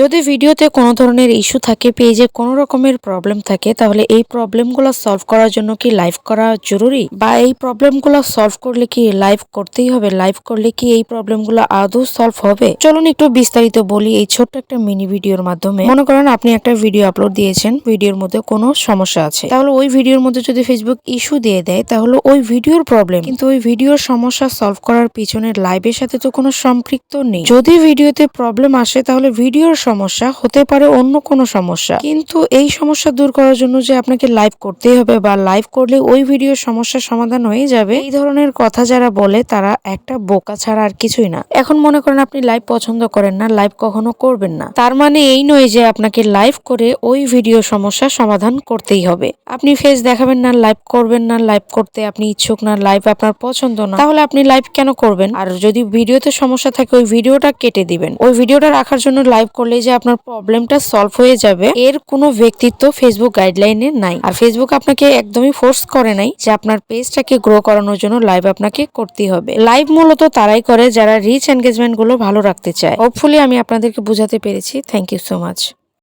যদি ভিডিওতে কোনো ধরনের ইস্যু থাকে, পেজে কোনো রকমের প্রবলেম থাকে, তাহলে এই প্রবলেমগুলো সলভ করার জন্য কি লাইভ করা জরুরি? বা এই প্রবলেমগুলো সলভ করলে কি লাইভ করতেই হবে? লাইভ করলে কি এই প্রবলেমগুলো আদৌ সলভ হবে? চলুন একটু বিস্তারিত বলি এই ছোট্ট একটা মিনি ভিডিওর মাধ্যমে। মনে করেন আপনি একটা ভিডিও আপলোড দিয়েছেন, ভিডিওর মধ্যে কোনো সমস্যা আছে। তাহলে ওই ভিডিওর মধ্যে যদি ফেসবুক ইস্যু দিয়ে দেয়, তাহলে ওই ভিডিওর প্রবলেম কিন্তু ওই ভিডিওর সমস্যা সলভ করার পিছনে লাইভের সাথে তো কোনো সম্পৃক্ত নেই। যদি ভিডিওতে প্রবলেম আসে, তাহলে ভিডিওর সমস্যা, হতে পারে অন্য কোনো সমস্যা। কিন্তু এই সমস্যা দূর করার জন্য যে আপনাকে লাইভ করতেই হবে বা লাইভ করলে ওই ভিডিওর সমস্যার সমাধান হয়ে যাবে, এই ধরনের কথা যারা বলে তারা একটা বোকা ছাড়া আর কিছুই না। এখন মনে করেন আপনি লাইভ পছন্দ করেন না লাইভ কখনো করবেন না। তার মানে এই নয় যে আপনাকে লাইভ করে ওই ভিডিও সমস্যার সমাধান করতেই হবে। আপনি ফেস দেখাবেন না লাইভ করবেন না লাইভ করতে আপনি ইচ্ছুক না লাইভ আপনার পছন্দ না। তাহলে আপনি লাইভ কেন করবেন? আর যদি ভিডিওতে সমস্যা থাকে, ওই ভিডিওটা কেটে দিবেন। ওই ভিডিওটা রাখার জন্য লাইভ করলে যে আপনার প্রবলেমটা সলভ হয়ে যাবে, এর কোনো ব্যক্তিত্ব ফেসবুক গাইডলাইনে নাই। আর ফেসবুক আপনাকে একদমই ফোর্স করে নাই যে আপনার পেজটাকে গ্রো করানোর জন্য লাইভ আপনাকে করতে হবে। লাইভ মূলত তারাই করে যারা রিচ এনগেজমেন্টগুলো ভালো রাখতে চায়। হোপফুলি আমি আপনাদেরকে বোঝাতে পেরেছি। Thank you so much